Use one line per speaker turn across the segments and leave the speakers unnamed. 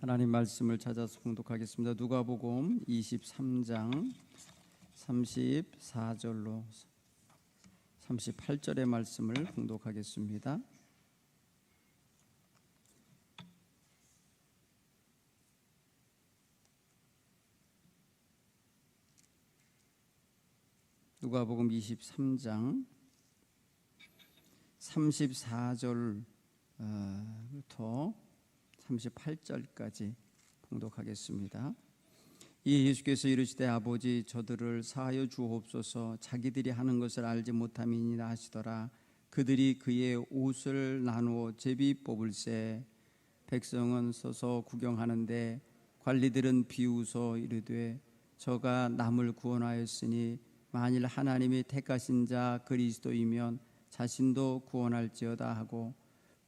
하나님 말씀을 찾아서 공독하겠습니다. 누가복음 23장 34절로 38절의 말씀을 공독하겠습니다. 누가복음 23장 34절부터 38절까지 봉독하겠습니다. 이 예수께서 이르시되 아버지 저들을 사하여 주옵소서. 자기들이 하는 것을 알지 못함이니라 하시더라. 그들이 그의 옷을 나누어 제비 뽑을새 백성은 서서 구경하는데 관리들은 비웃어 이르되 저가 남을 구원하였으니 만일 하나님이 택하신 자 그리스도이면 자신도 구원할지어다 하고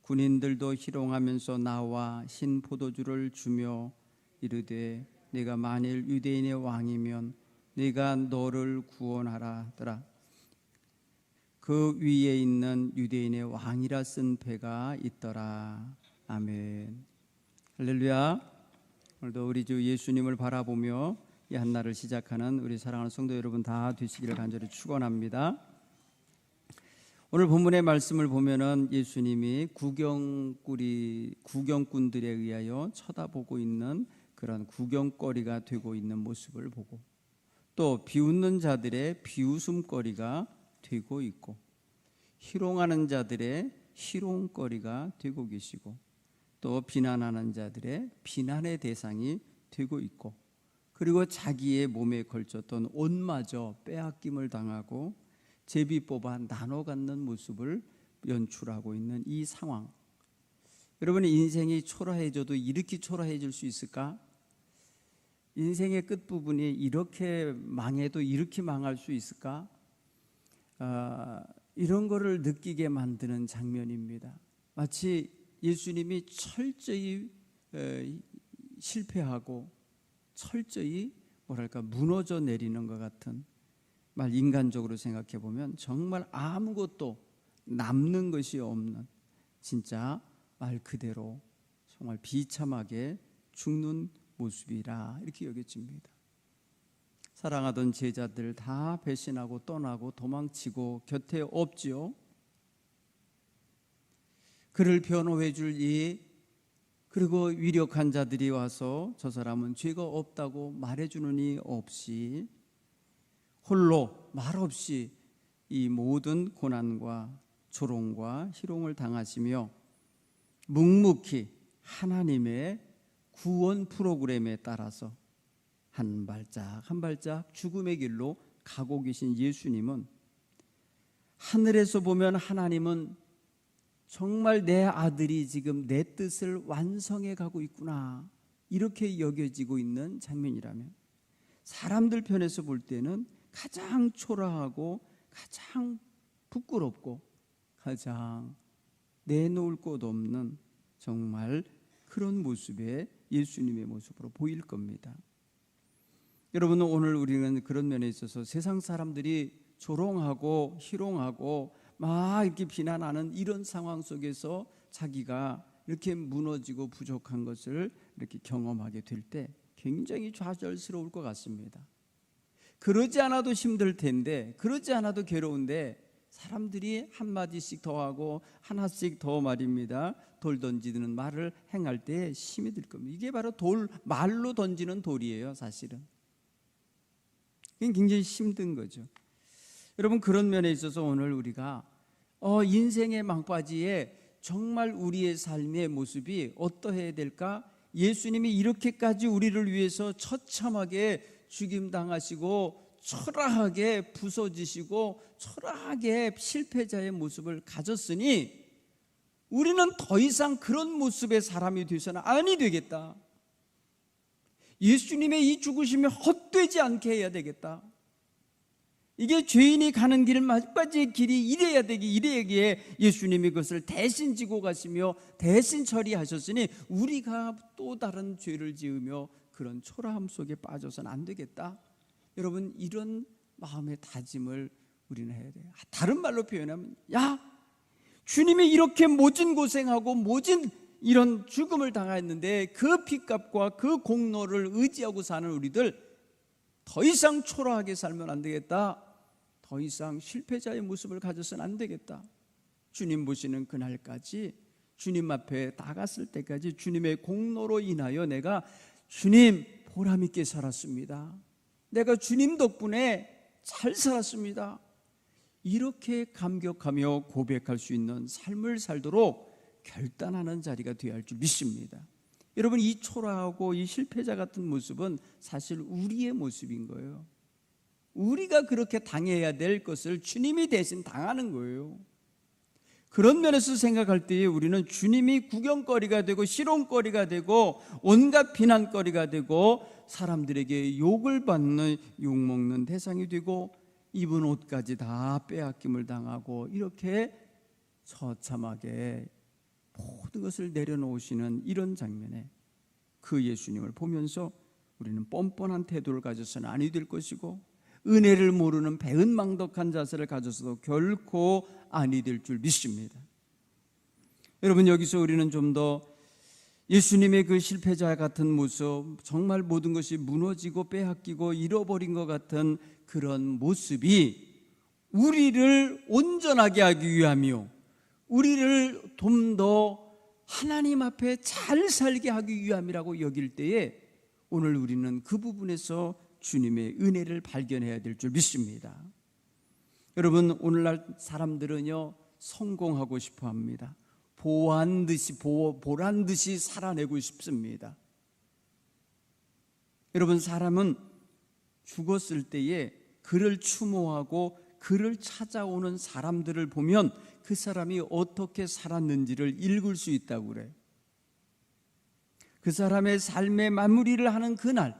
군인들도 희롱하면서 나와 신 포도주를 주며 이르되 내가 만일 유대인의 왕이면 내가 너를 구원하라 하더라. 그 위에 있는 유대인의 왕이라 쓴 배가 있더라. 아멘. 할렐루야. 오늘도 우리 주 예수님을 바라보며 이 한날을 시작하는 우리 사랑하는 성도 여러분 다 되시기를 간절히 축원합니다. 오늘 본문의 말씀을 보면은 예수님이 구경꾼이 구경꾼들에 의하여 쳐다보고 있는 그런 구경거리가 되고 있는 모습을 보고 또 비웃는 자들의 비웃음거리가 되고 있고 희롱하는 자들의 희롱거리가 되고 계시고 또 비난하는 자들의 비난의 대상이 되고 있고 그리고 자기의 몸에 걸쳤던 옷마저 빼앗김을 당하고 제비 뽑아 나눠 갖는 모습을 연출하고 있는 이 상황. 여러분의 인생이 초라해져도 이렇게 초라해질 수 있을까? 인생의 끝 부분이 이렇게 망해도 이렇게 망할 수 있을까? 아, 이런 거를 느끼게 만드는 장면입니다. 마치 예수님이 철저히 에, 실패하고 철저히 뭐랄까 무너져 내리는 것 같은 말 인간적으로 생각해 보면 정말 아무것도 남는 것이 없는 진짜 말 그대로 정말 비참하게 죽는 모습이라 이렇게 여겨집니다. 사랑하던 제자들 다 배신하고 떠나고 도망치고 곁에 없지요. 그를 변호해 줄 이 그리고 위력한 자들이 와서 저 사람은 죄가 없다고 말해주는 이 없이 홀로 말없이 이 모든 고난과 조롱과 희롱을 당하시며 묵묵히 하나님의 구원 프로그램에 따라서 한 발짝 한 발짝 죽음의 길로 가고 계신 예수님은 하늘에서 보면 하나님은 정말 내 아들이 지금 내 뜻을 완성해 가고 있구나. 이렇게 여겨지고 있는 장면이라면 사람들 편에서 볼 때는 가장 초라하고 가장 부끄럽고 가장 내놓을 곳 없는 정말 그런 모습의 예수님의 모습으로 보일 겁니다. 여러분 오늘 우리는 그런 면에 있어서 세상 사람들이 조롱하고 희롱하고 막 이렇게 비난하는 이런 상황 속에서 자기가 이렇게 무너지고 부족한 것을 이렇게 경험하게 될 때 굉장히 좌절스러울 것 같습니다. 그러지 않아도 힘들 텐데, 그러지 않아도 괴로운데, 사람들이 한 마디씩 더 하고 하나씩 더 말입니다. 돌 던지는 말을 행할 때 힘이 들 겁니다. 이게 바로 돌, 말로 던지는 돌이에요, 사실은. 이게 굉장히 힘든 거죠. 여러분, 그런 면에 있어서 오늘 우리가 어, 인생의 망바지에 정말 우리의 삶의 모습이 어떠해야 될까? 예수님이 이렇게까지 우리를 위해서 처참하게 죽임당하시고 초라하게 부서지시고 초라하게 실패자의 모습을 가졌으니 우리는 더 이상 그런 모습의 사람이 되서는 아니 되겠다. 예수님의 이 죽으심이 헛되지 않게 해야 되겠다. 이게 죄인이 가는 길 마지막의 길이 이래야 되기 이래야기에 예수님이 그것을 대신 지고 가시며 대신 처리하셨으니 우리가 또 다른 죄를 지으며 그런 초라함 속에 빠져서는 안 되겠다. 여러분 이런 마음의 다짐을 우리는 해야 돼요. 다른 말로 표현하면 야 주님이 이렇게 모진 고생하고 모진 이런 죽음을 당했는데 그 핏값과 그 공로를 의지하고 사는 우리들 더 이상 초라하게 살면 안 되겠다. 더 이상 실패자의 모습을 가져서는 안 되겠다. 주님 보시는 그날까지 주님 앞에 나갔을 때까지 주님의 공로로 인하여 내가 주님 보람 있게 살았습니다. 내가 주님 덕분에 잘 살았습니다. 이렇게 감격하며 고백할 수 있는 삶을 살도록 결단하는 자리가 되어야 할 줄 믿습니다. 여러분 이 초라하고 이 실패자 같은 모습은 사실 우리의 모습인 거예요. 우리가 그렇게 당해야 될 것을 주님이 대신 당하는 거예요. 그런 면에서 생각할 때에 우리는 주님이 구경거리가 되고 실험거리가 되고 온갖 비난거리가 되고 사람들에게 욕을 받는 욕먹는 대상이 되고 입은 옷까지 다 빼앗김을 당하고 이렇게 처참하게 모든 것을 내려놓으시는 이런 장면에 그 예수님을 보면서 우리는 뻔뻔한 태도를 가져서는 아니 될 것이고 은혜를 모르는 배은망덕한 자세를 가져서도 결코 아니 될 줄 믿습니다. 여러분 여기서 우리는 좀 더 예수님의 그 실패자 같은 모습, 정말 모든 것이 무너지고 빼앗기고 잃어버린 것 같은 그런 모습이 우리를 온전하게 하기 위함이요. 우리를 좀 더 하나님 앞에 잘 살게 하기 위함이라고 여길 때에 오늘 우리는 그 부분에서 주님의 은혜를 발견해야 될 줄 믿습니다. 여러분 오늘날 사람들은요 성공하고 싶어 합니다. 보한 듯이 보, 보란 듯이 살아내고 싶습니다. 여러분 사람은 죽었을 때에 그를 추모하고 그를 찾아오는 사람들을 보면 그 사람이 어떻게 살았는지를 읽을 수 있다고 그래. 그 사람의 삶의 마무리를 하는 그날,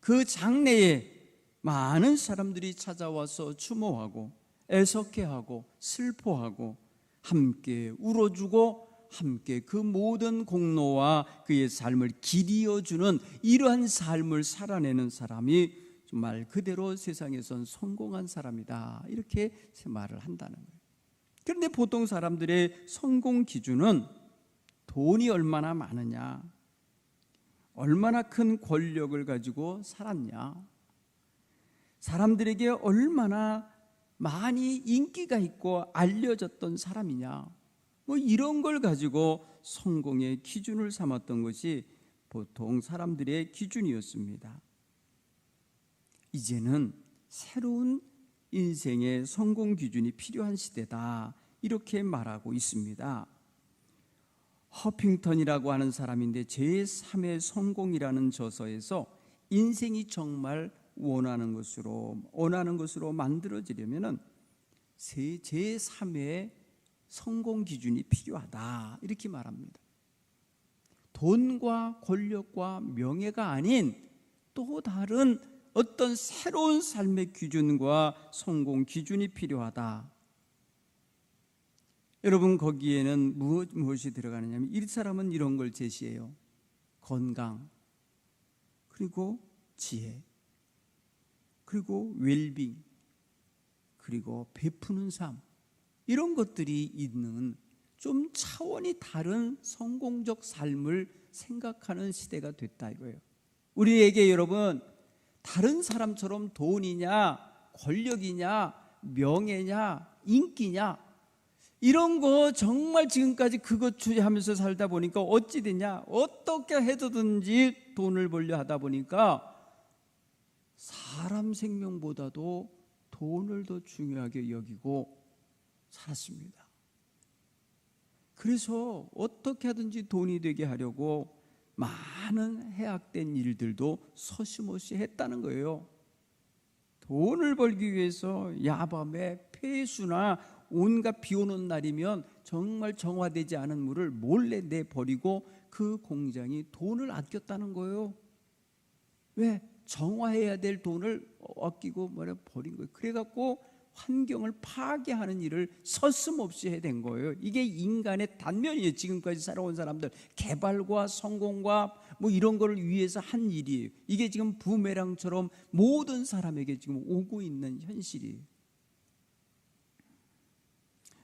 그 장래에 많은 사람들이 찾아와서 추모하고 애석해하고 슬퍼하고 함께 울어주고 함께 그 모든 공로와 그의 삶을 길이어주는 이러한 삶을 살아내는 사람이 정말 그대로 세상에선 성공한 사람이다. 이렇게 말을 한다는 거예요. 그런데 보통 사람들의 성공 기준은 돈이 얼마나 많으냐, 얼마나 큰 권력을 가지고 살았냐, 사람들에게 얼마나 많이 인기가 있고 알려졌던 사람이냐, 뭐 이런 걸 가지고 성공의 기준을 삼았던 것이 보통 사람들의 기준이었습니다. 이제는 새로운 인생의 성공 기준이 필요한 시대다. 이렇게 말하고 있습니다. 허핑턴이라고 하는 사람인데 제3의 성공이라는 저서에서 인생이 정말 원하는 것으로 원하는 것으로 만들어지려면은 제3의 성공 기준이 필요하다. 이렇게 말합니다. 돈과 권력과 명예가 아닌 또 다른 어떤 새로운 삶의 기준과 성공 기준이 필요하다. 여러분 거기에는 무엇, 무엇이 들어가느냐면 이 사람은 이런 걸 제시해요. 건강, 그리고 지혜, 그리고 웰빙, 그리고 베푸는 삶 이런 것들이 있는 좀 차원이 다른 성공적 삶을 생각하는 시대가 됐다 이거예요. 우리에게 여러분 다른 사람처럼 돈이냐, 권력이냐, 명예냐, 인기냐, 이런 거 정말 지금까지 그것 추구하면서 살다 보니까 어찌 되냐? 어떻게 해도든지 돈을 벌려 하다 보니까 사람 생명보다도 돈을 더 중요하게 여기고 살았습니다. 그래서 어떻게 하든지 돈이 되게 하려고 많은 해악된 일들도 서슴없이 했다는 거예요. 돈을 벌기 위해서 야밤에 폐수나 온갖 비 오는 날이면 정말 정화되지 않은 물을 몰래 내 버리고 그 공장이 돈을 아꼈다는 거예요. 왜? 정화해야 될 돈을 아끼고 뭐래 버린 거예요. 그래갖고 환경을 파괴하는 일을 서슴없이 해댄 거예요. 이게 인간의 단면이에요. 지금까지 살아온 사람들 개발과 성공과 뭐 이런 거를 위해서 한 일이에요. 이게 지금 부메랑처럼 모든 사람에게 지금 오고 있는 현실이에요.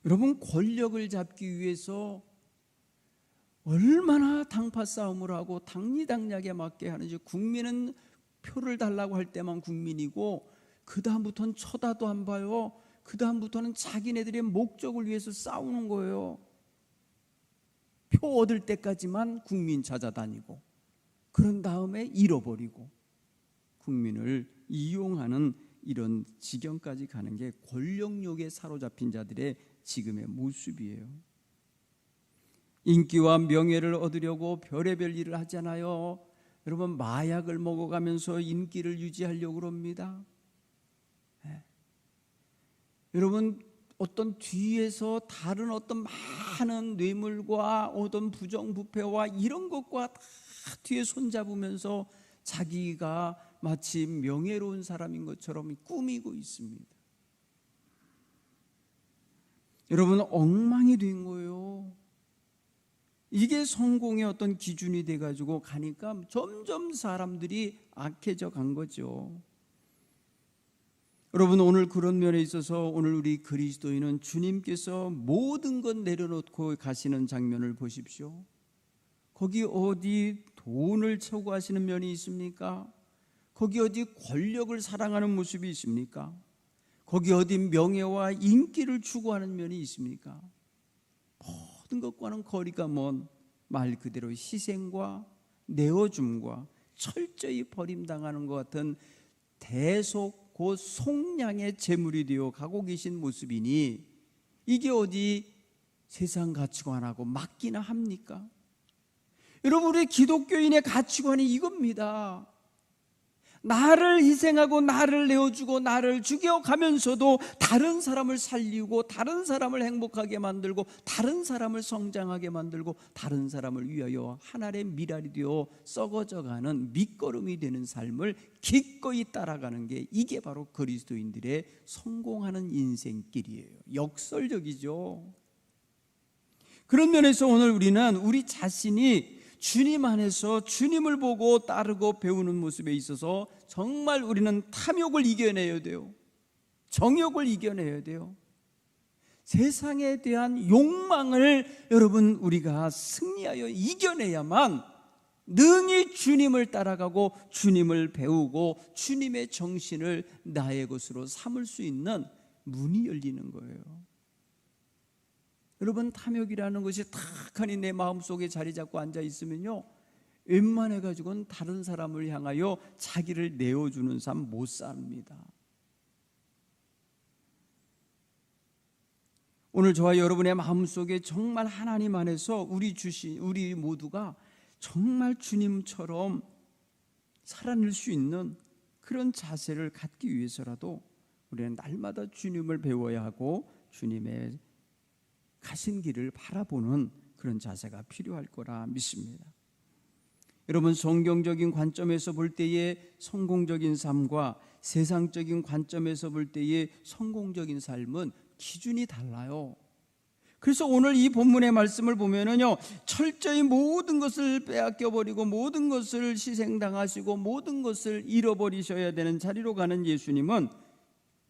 여러분 권력을 잡기 위해서 얼마나 당파 싸움을 하고 당리당략에 맞게 하는지 국민은 표를 달라고 할 때만 국민이고 그 다음부터는 쳐다도 안 봐요. 그 다음부터는 자기네들의 목적을 위해서 싸우는 거예요. 표 얻을 때까지만 국민 찾아다니고 그런 다음에 잃어버리고 국민을 이용하는 이런 지경까지 가는 게 권력욕에 사로잡힌 자들의 지금의 모습이에요. 인기와 명예를 얻으려고 별의별 일을 하잖아요. 여러분 마약을 먹어가면서 인기를 유지하려고 그럽니다. 네. 여러분 어떤 뒤에서 다른 어떤 많은 뇌물과 어떤 부정부패와 이런 것과 다 뒤에 손잡으면서 자기가 마치 명예로운 사람인 것처럼 꾸미고 있습니다. 여러분 엉망이 된 거예요. 이게 성공의 어떤 기준이 돼 가지고 가니까 점점 사람들이 악해져 간 거죠. 여러분 오늘 그런 면에 있어서 오늘 우리 그리스도인은 주님께서 모든 것 내려놓고 가시는 장면을 보십시오. 거기 어디 돈을 초구하시는 면이 있습니까? 거기 어디 권력을 사랑하는 모습이 있습니까? 거기 어디 명예와 인기를 추구하는 면이 있습니까? 모든 것과는 거리가 먼 말 그대로 희생과 내어줌과 철저히 버림당하는 것 같은 대속 그 속량의 제물이 되어 가고 계신 모습이니 이게 어디 세상 가치관하고 맞기나 합니까? 여러분 우리 기독교인의 가치관이 이겁니다. 나를 희생하고 나를 내어주고 나를 죽여가면서도 다른 사람을 살리고 다른 사람을 행복하게 만들고 다른 사람을 성장하게 만들고 다른 사람을 위하여 하나의 미랄이 되어 썩어져가는 밑거름이 되는 삶을 기꺼이 따라가는 게 이게 바로 그리스도인들의 성공하는 인생길이에요. 역설적이죠. 그런 면에서 오늘 우리는 우리 자신이 주님 안에서 주님을 보고 따르고 배우는 모습에 있어서 정말 우리는 탐욕을 이겨내야 돼요. 정욕을 이겨내야 돼요. 세상에 대한 욕망을 여러분 우리가 승리하여 이겨내야만 능히 주님을 따라가고 주님을 배우고 주님의 정신을 나의 것으로 삼을 수 있는 문이 열리는 거예요. 여러분 탐욕이라는 것이 탁하니 내 마음속에 자리 잡고 앉아 있으면요. 웬만해 가지고는 다른 사람을 향하여 자기를 내어 주는 삶 못 삽니다. 오늘 저와 여러분의 마음속에 정말 하나님 안에서 우리 주신 우리 모두가 정말 주님처럼 살아낼 수 있는 그런 자세를 갖기 위해서라도 우리는 날마다 주님을 배워야 하고 주님의 가신 길을 바라보는 그런 자세가 필요할 거라 믿습니다. 여러분 성경적인 관점에서 볼 때의 성공적인 삶과 세상적인 관점에서 볼 때의 성공적인 삶은 기준이 달라요. 그래서 오늘 이 본문의 말씀을 보면은요, 철저히 모든 것을 빼앗겨 버리고 모든 것을 희생당하시고 모든 것을 잃어버리셔야 되는 자리로 가는 예수님은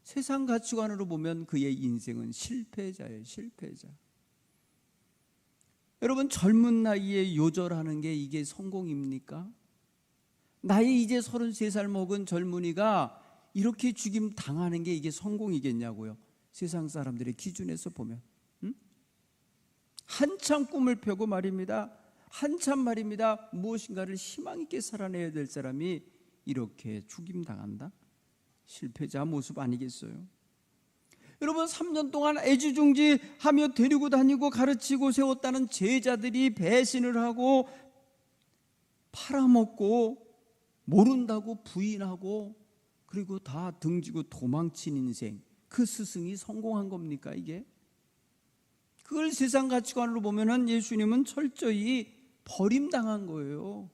세상 가치관으로 보면 그의 인생은 실패자예요, 실패자. 여러분 젊은 나이에 요절하는 게 이게 성공입니까? 나이 이제 33살 먹은 젊은이가 이렇게 죽임 당하는 게 이게 성공이겠냐고요. 세상 사람들의 기준에서 보면 응? 한참 꿈을 펴고 말입니다. 한참 말입니다. 무엇인가를 희망 있게 살아내야 될 사람이 이렇게 죽임 당한다? 실패자 모습 아니겠어요? 여러분 3년 동안 애지중지하며 데리고 다니고 가르치고 세웠다는 제자들이 배신을 하고 팔아먹고 모른다고 부인하고 그리고 다 등지고 도망친 인생 그 스승이 성공한 겁니까 이게? 그걸 세상 가치관으로 보면은 예수님은 철저히 버림당한 거예요.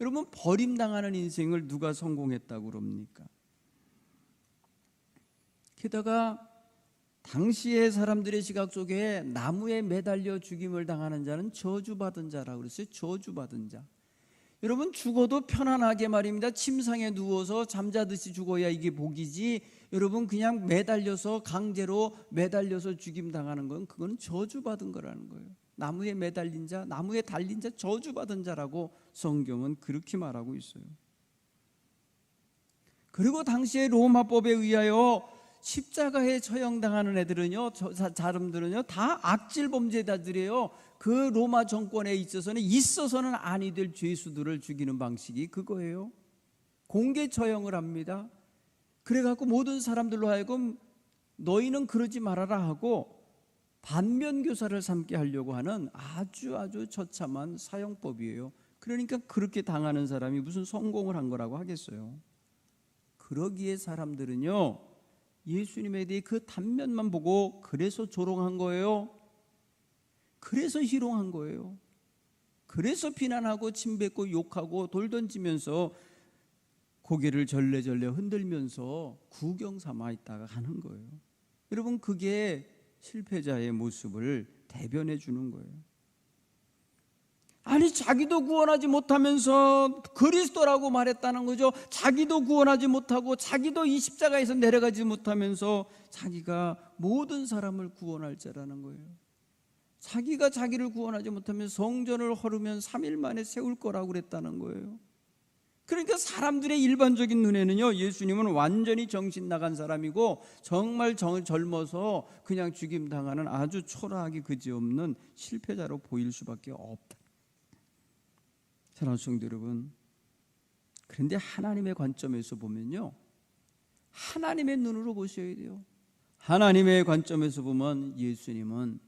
여러분 버림당하는 인생을 누가 성공했다고 그럽니까? 게다가 당시의 사람들의 시각 속에 나무에 매달려 죽임을 당하는 자는 저주받은 자라고 그랬어요. 저주받은 자. 여러분 죽어도 편안하게 말입니다. 침상에 누워서 잠자듯이 죽어야 이게 복이지. 여러분 그냥 매달려서 강제로 매달려서 죽임 당하는 건 그건 저주받은 거라는 거예요. 나무에 매달린 자, 나무에 달린 자 저주받은 자라고 성경은 그렇게 말하고 있어요. 그리고 당시에 로마법에 의하여 십자가에 처형당하는 애들은요, 저 사- 사람들은요, 다 악질 범죄자들이에요. 그 로마 정권에 있어서는 있어서는 아니 될 죄수들을 죽이는 방식이 그거예요. 공개 처형을 합니다. 그래갖고 모든 사람들로 하여금 너희는 그러지 말아라 하고 반면 교사를 삼게 하려고 하는 아주 아주 처참한 사형법이에요. 그러니까 그렇게 당하는 사람이 무슨 성공을 한 거라고 하겠어요. 그러기에 사람들은요 예수님에 대해 그 단면만 보고 그래서 조롱한 거예요. 그래서 희롱한 거예요. 그래서 비난하고 침뱉고 욕하고 돌 던지면서 고개를 절레절레 흔들면서 구경 삼아 있다가 가는 거예요. 여러분 그게 실패자의 모습을 대변해 주는 거예요. 아니 자기도 구원하지 못하면서 그리스도라고 말했다는 거죠. 자기도 구원하지 못하고 자기도 이 십자가에서 내려가지 못하면서 자기가 모든 사람을 구원할 자라는 거예요. 자기가 자기를 구원하지 못하면 성전을 헐으면 3일 만에 세울 거라고 그랬다는 거예요. 그러니까 사람들의 일반적인 눈에는요, 예수님은 완전히 정신 나간 사람이고 정말 정- 젊어서 그냥 죽임 당하는 아주 초라하기 그지없는 실패자로 보일 수밖에 없다. 사랑하는 성도 여러분, 그런데 하나님의 관점에서 보면요, 하나님의 눈으로 보셔야 돼요. 하나님의 관점에서 보면 예수님은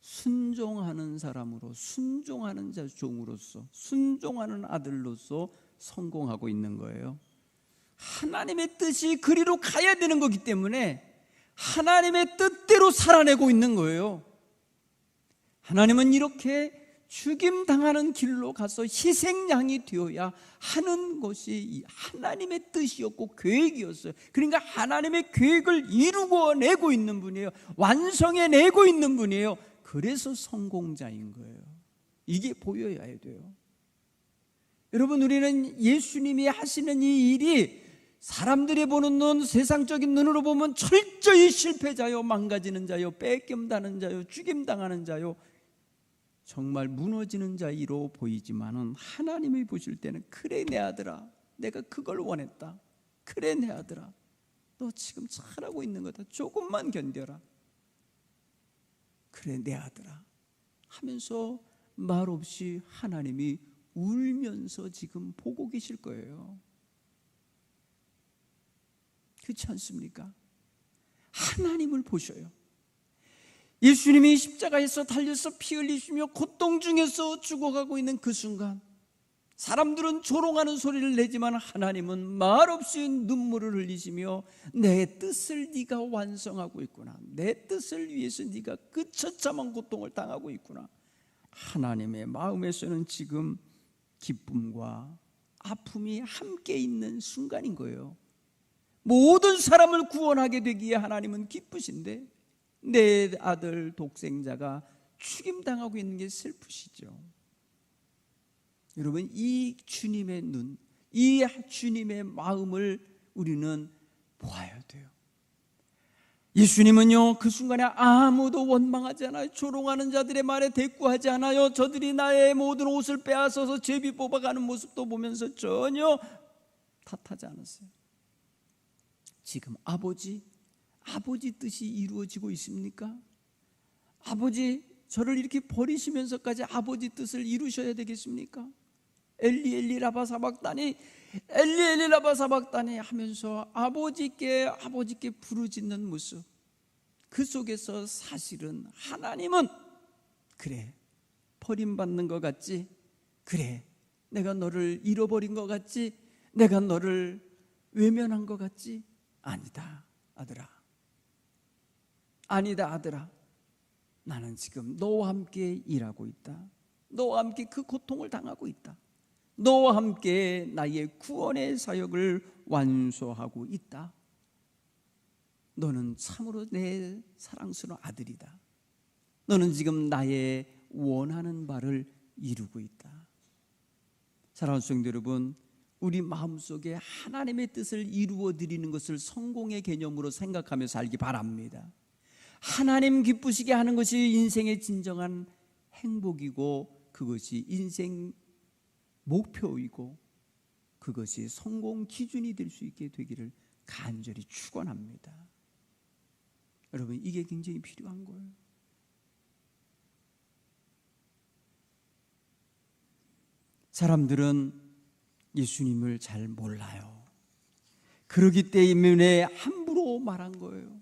순종하는 사람으로 순종하는 자 종으로서 순종하는 아들로서 성공하고 있는 거예요. 하나님의 뜻이 그리로 가야 되는 거기 때문에 하나님의 뜻대로 살아내고 있는 거예요. 하나님은 이렇게 죽임 당하는 길로 가서 희생양이 되어야 하는 것이 이 하나님의 뜻이었고 계획이었어요. 그러니까 하나님의 계획을 이루고 내고 있는 분이에요. 완성해 내고 있는 분이에요. 그래서 성공자인 거예요. 이게 보여야 돼요. 여러분 우리는 예수님이 하시는 이 일이 사람들이 보는 눈, 세상적인 눈으로 보면 철저히 실패자요, 망가지는 자요, 뺏김다는 자요, 죽임당하는 자요, 정말 무너지는 자이로 보이지만은 하나님이 보실 때는 그래 내 아들아, 내가 그걸 원했다. 그래 내 아들아, 너 지금 잘하고 있는 거다. 조금만 견뎌라. 그래 내 아들아 하면서 말없이 하나님이 울면서 지금 보고 계실 거예요. 그렇지 않습니까? 하나님을 보셔요. 예수님이 십자가에서 달려서 피 흘리시며 고통 중에서 죽어가고 있는 그 순간 사람들은 조롱하는 소리를 내지만 하나님은 말없이 눈물을 흘리시며 내 뜻을 네가 완성하고 있구나. 내 뜻을 위해서 네가 그 처참한 고통을 당하고 있구나. 하나님의 마음에서는 지금 기쁨과 아픔이 함께 있는 순간인 거예요. 모든 사람을 구원하게 되기에 하나님은 기쁘신데 내 아들 독생자가 죽임당하고 있는 게 슬프시죠. 여러분 이 주님의 눈, 이 주님의 마음을 우리는 보아야 돼요. 예수님은요 그 순간에 아무도 원망하지 않아요. 조롱하는 자들의 말에 대꾸하지 않아요. 저들이 나의 모든 옷을 빼앗아서 제비 뽑아가는 모습도 보면서 전혀 탓하지 않았어요. 지금 아버지, 아버지 뜻이 이루어지고 있습니까? 아버지 저를 이렇게 버리시면서까지 아버지 뜻을 이루셔야 되겠습니까? 엘리 엘리 라바 사박다니 엘리 엘리 라바 사박다니 하면서 아버지께 아버지께 부르짖는 모습. 그 속에서 사실은 하나님은 그래 버림받는 것 같지? 그래 내가 너를 잃어버린 것 같지? 내가 너를 외면한 것 같지? 아니다 아들아 아니다 아들아 나는 지금 너와 함께 일하고 있다 너와 함께 그 고통을 당하고 있다 너와 함께 나의 구원의 사역을 완수하고 있다. 너는 참으로 내 사랑스러운 아들이다. 너는 지금 나의 원하는 바를 이루고 있다. 사랑하는 성도 여러분, 우리 마음속에 하나님의 뜻을 이루어 드리는 것을 성공의 개념으로 생각하며 살기 바랍니다. 하나님 기쁘시게 하는 것이 인생의 진정한 행복이고 그것이 인생 목표이고 그것이 성공 기준이 될 수 있게 되기를 간절히 축원합니다. 여러분 이게 굉장히 필요한 거예요. 사람들은 예수님을 잘 몰라요. 그러기 때문에 함부로 말한 거예요.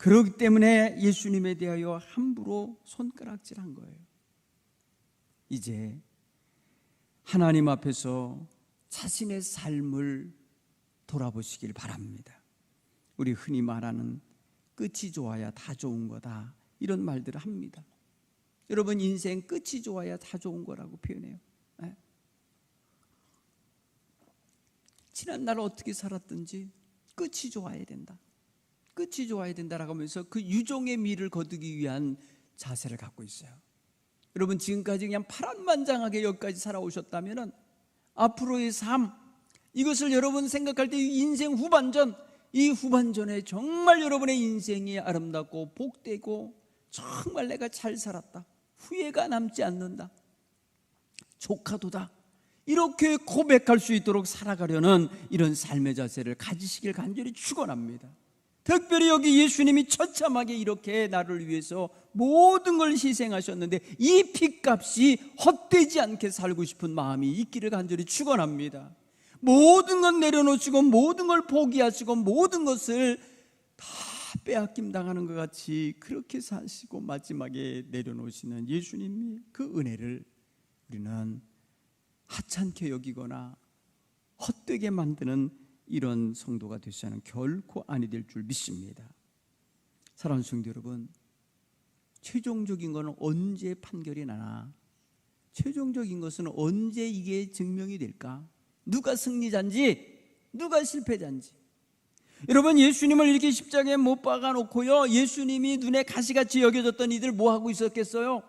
그러기 때문에 예수님에 대하여 함부로 손가락질한 거예요. 이제 하나님 앞에서 자신의 삶을 돌아보시길 바랍니다. 우리 흔히 말하는 끝이 좋아야 다 좋은 거다. 이런 말들을 합니다. 여러분 인생 끝이 좋아야 다 좋은 거라고 표현해요. 예? 지난 날 어떻게 살았든지 끝이 좋아야 된다. 끝이 좋아야 된다라고 하면서 그 유종의 미를 거두기 위한 자세를 갖고 있어요. 여러분 지금까지 그냥 파란만장하게 여기까지 살아오셨다면은 앞으로의 삶 이것을 여러분 생각할 때 인생 후반전 이 후반전에 정말 여러분의 인생이 아름답고 복되고 정말 내가 잘 살았다. 후회가 남지 않는다. 조카도다. 이렇게 고백할 수 있도록 살아가려는 이런 삶의 자세를 가지시길 간절히 축원합니다. 특별히 여기 예수님이 처참하게 이렇게 나를 위해서 모든 걸 희생하셨는데 이 핏값이 헛되지 않게 살고 싶은 마음이 있기를 간절히 축원합니다. 모든 것 내려놓으시고 모든 걸 포기하시고 모든 것을 다 빼앗김 당하는 것 같이 그렇게 사시고 마지막에 내려놓으시는 예수님이 그 은혜를 우리는 하찮게 여기거나 헛되게 만드는 이런 성도가 않은 결코 아니 될 줄 믿습니다. 사랑하는 성도 여러분, 최종적인 것은 언제 판결이 나나? 최종적인 것은 언제 이게 증명이 될까? 누가 승리자인지, 누가 실패자인지. 여러분 예수님을 이렇게 십자가에 못 박아 놓고요. 예수님이 눈에 가시같이 여겨졌던 이들 뭐 하고 있었겠어요?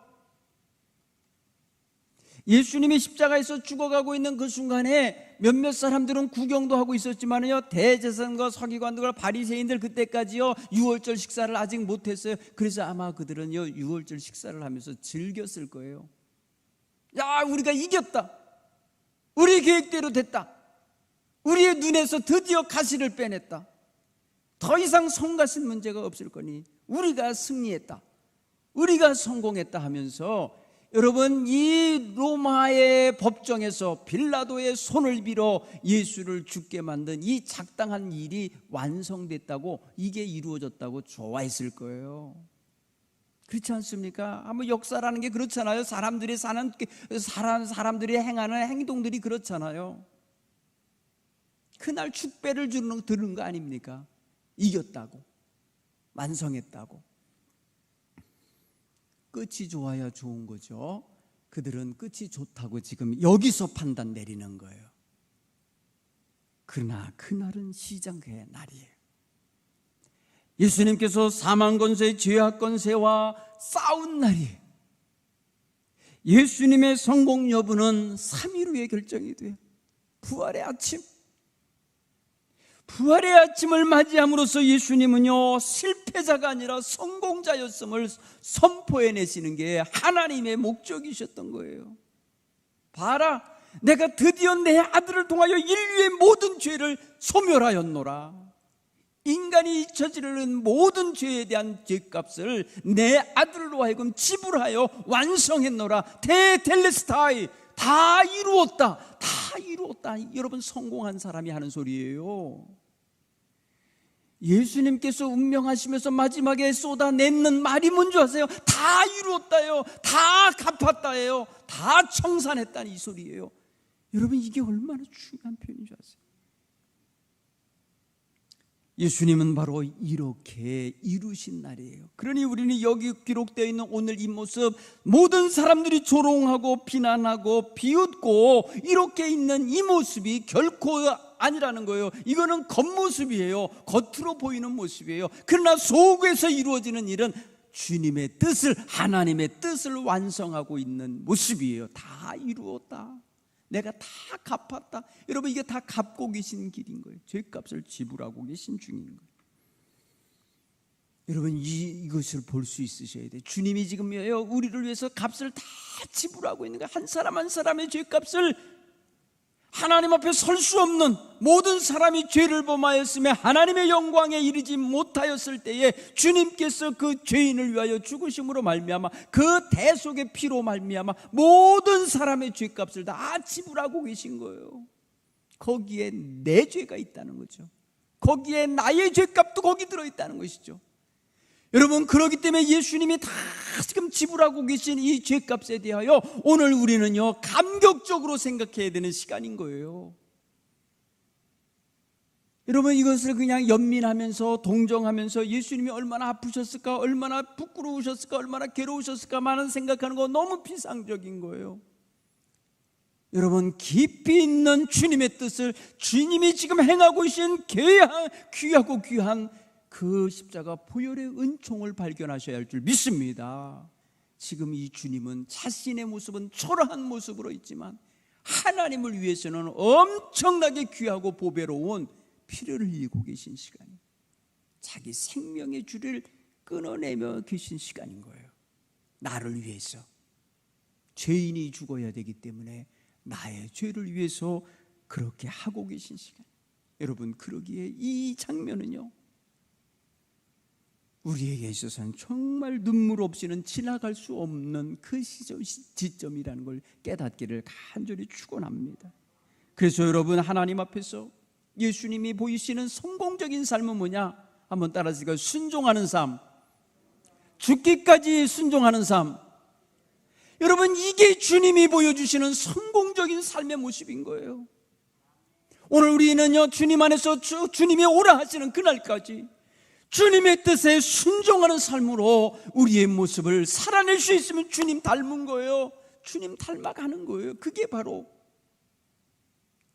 예수님이 십자가에서 죽어가고 있는 그 순간에 몇몇 사람들은 구경도 하고 있었지만요 대제사장과 서기관들과 바리새인들 그때까지요 유월절 식사를 아직 못했어요. 그래서 아마 그들은요 유월절 식사를 하면서 즐겼을 거예요. 야 우리가 이겼다. 우리 계획대로 됐다. 우리의 눈에서 드디어 가시를 빼냈다. 더 이상 성가신 문제가 없을 거니 우리가 승리했다. 우리가 성공했다 하면서 여러분 이 로마의 법정에서 빌라도의 손을 빌어 예수를 죽게 만든 이 작당한 일이 완성됐다고 이게 이루어졌다고 좋아했을 거예요. 그렇지 않습니까? 아무 역사라는 게 그렇잖아요. 사람들이 사는 사람 사람들이 행하는 행동들이 그렇잖아요. 그날 축배를 주는 들은 거 아닙니까? 이겼다고 완성했다고. 끝이 좋아야 좋은 거죠. 그들은 끝이 좋다고 지금 여기서 판단 내리는 거예요. 그러나 그날은 시장의 날이에요. 예수님께서 사망 권세, 죄악 권세와 싸운 날이에요. 예수님의 성공 여부는 3일 후에 결정이 돼요. 부활의 아침. 부활의 아침을 맞이함으로써 예수님은요 실패자가 아니라 성공자였음을 선포해내시는 게 하나님의 목적이셨던 거예요. 봐라, 내가 드디어 내 아들을 통하여 인류의 모든 죄를 소멸하였노라. 인간이 저지르는 모든 죄에 대한 죄값을 내 아들로 하여금 지불하여 완성했노라. 대텔레스타이 다 이루었다. 다 이루었다. 여러분 성공한 사람이 하는 소리예요. 예수님께서 운명하시면서 마지막에 쏟아내는 말이 뭔지 아세요? 다 이루었다요. 다 갚았다예요. 다 청산했다는 이 소리예요. 여러분 이게 얼마나 중요한 표현인 줄 아세요? 예수님은 바로 이렇게 이루신 날이에요. 그러니 우리는 여기 기록되어 있는 오늘 이 모습 모든 사람들이 조롱하고 비난하고 비웃고 이렇게 있는 이 모습이 결코 아니라는 거예요. 이거는 겉모습이에요. 겉으로 보이는 모습이에요. 그러나 속에서 이루어지는 일은 주님의 뜻을 하나님의 뜻을 완성하고 있는 모습이에요. 다 이루었다. 내가 다 갚았다. 여러분 이게 다 갚고 계신 길인 거예요. 죄값을 지불하고 계신 중인 거예요. 여러분 이, 이것을 볼 수 있으셔야 돼. 주님이 지금 우리를 위해서 값을 다 지불하고 있는 거야. 한 사람 한 사람의 죄값을 하나님 앞에 설 수 없는 모든 사람이 죄를 범하였으며 하나님의 영광에 이르지 못하였을 때에 주님께서 그 죄인을 위하여 죽으심으로 말미암아 그 대속의 피로 말미암아 모든 사람의 죄값을 다 지불하고 계신 거예요. 거기에 내 죄가 있다는 거죠. 거기에 나의 죄값도 거기 들어 있다는 것이죠. 여러분 그러기 때문에 예수님이 다 지금 지불하고 계신 이 죄값에 대하여 오늘 우리는요 감격적으로 생각해야 되는 시간인 거예요. 여러분 이것을 그냥 연민하면서 동정하면서 예수님이 얼마나 아프셨을까, 얼마나 부끄러우셨을까, 얼마나 괴로우셨을까만은 생각하는 거 너무 비상적인 거예요. 여러분 깊이 있는 주님의 뜻을 주님이 지금 행하고 계신 귀하고 귀한 그 십자가 보혈의 은총을 발견하셔야 할 줄 믿습니다. 지금 이 주님은 자신의 모습은 초라한 모습으로 있지만 하나님을 위해서는 엄청나게 귀하고 보배로운 피를 흘리고 계신 시간이 자기 생명의 줄을 끊어내며 계신 시간인 거예요. 나를 위해서 죄인이 죽어야 되기 때문에 나의 죄를 위해서 그렇게 하고 계신 시간. 여러분 그러기에 이 장면은요. 우리에게 있어서는 정말 눈물 없이는 지나갈 수 없는 그 지점이라는 걸 깨닫기를 간절히 축원합니다. 그래서 여러분 하나님 앞에서 예수님이 보이시는 성공적인 삶은 뭐냐? 한번 따라서 순종하는 삶, 죽기까지 순종하는 삶. 여러분 이게 주님이 보여주시는 성공적인 삶의 모습인 거예요. 오늘 우리는요 주님 안에서 주, 주님이 오라 하시는 그날까지 주님의 뜻에 순종하는 삶으로 우리의 모습을 살아낼 수 있으면 주님 닮은 거예요. 주님 닮아가는 거예요. 그게 바로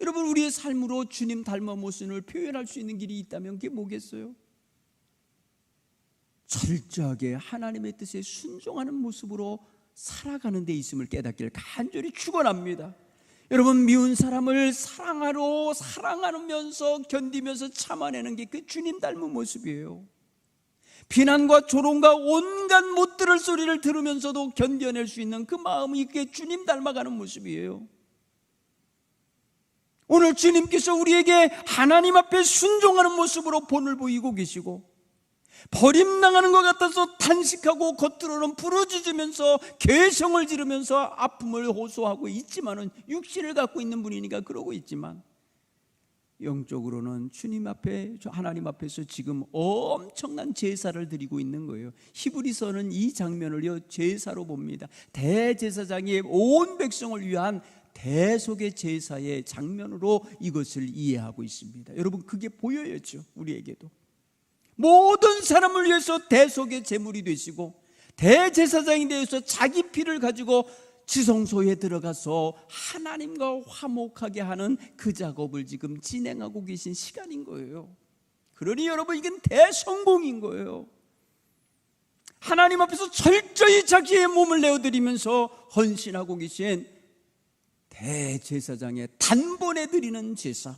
여러분 우리의 삶으로 주님 닮은 모습을 표현할 수 있는 길이 있다면 그게 뭐겠어요? 철저하게 하나님의 뜻에 순종하는 모습으로 살아가는 데 있음을 깨닫기를 간절히 축원합니다. 여러분 미운 사람을 사랑하러 사랑하면서 견디면서 참아내는 게 그 주님 닮은 모습이에요. 비난과 조롱과 온갖 못 들을 소리를 들으면서도 견뎌낼 수 있는 그 마음이 그게 주님 닮아가는 모습이에요. 오늘 주님께서 우리에게 하나님 앞에 순종하는 모습으로 본을 보이고 계시고 버림당하는 것 같아서 탄식하고 겉으로는 부르짖으면서 개성을 지르면서 아픔을 호소하고 있지만은 육신을 갖고 있는 분이니까 그러고 있지만 영적으로는 주님 앞에 하나님 앞에서 지금 엄청난 제사를 드리고 있는 거예요. 히브리서는 이 장면을요 제사로 봅니다. 대제사장이 온 백성을 위한 대속의 제사의 장면으로 이것을 이해하고 있습니다. 여러분 그게 보여야죠 우리에게도. 모든 사람을 위해서 대속의 제물이 되시고 대제사장이 되어서 자기 피를 가지고 지성소에 들어가서 하나님과 화목하게 하는 그 작업을 지금 진행하고 계신 시간인 거예요. 그러니 여러분 이건 대성공인 거예요. 하나님 앞에서 철저히 자기의 몸을 내어드리면서 헌신하고 계신 대제사장의 단번에 드리는 제사.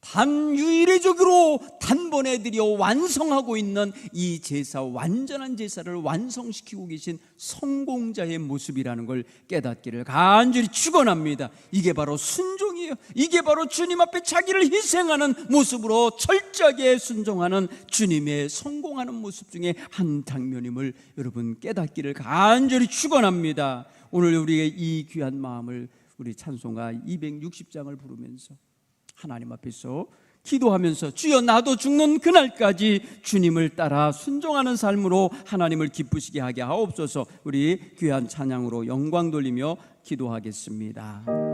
단유일의적으로 단번에 드려 완성하고 있는 이 제사 완전한 제사를 완성시키고 계신 성공자의 모습이라는 걸 깨닫기를 간절히 축원합니다. 이게 바로 순종이에요. 이게 바로 주님 앞에 자기를 희생하는 모습으로 철저하게 순종하는 주님의 성공하는 모습 중에 한 장면임을 여러분 깨닫기를 간절히 축원합니다. 오늘 우리의 이 귀한 마음을 우리 찬송가 260장을 부르면서 하나님 앞에서 기도하면서 주여 나도 죽는 그날까지 주님을 따라 순종하는 삶으로 하나님을 기쁘시게 하게 하옵소서 우리 귀한 찬양으로 영광 돌리며 기도하겠습니다.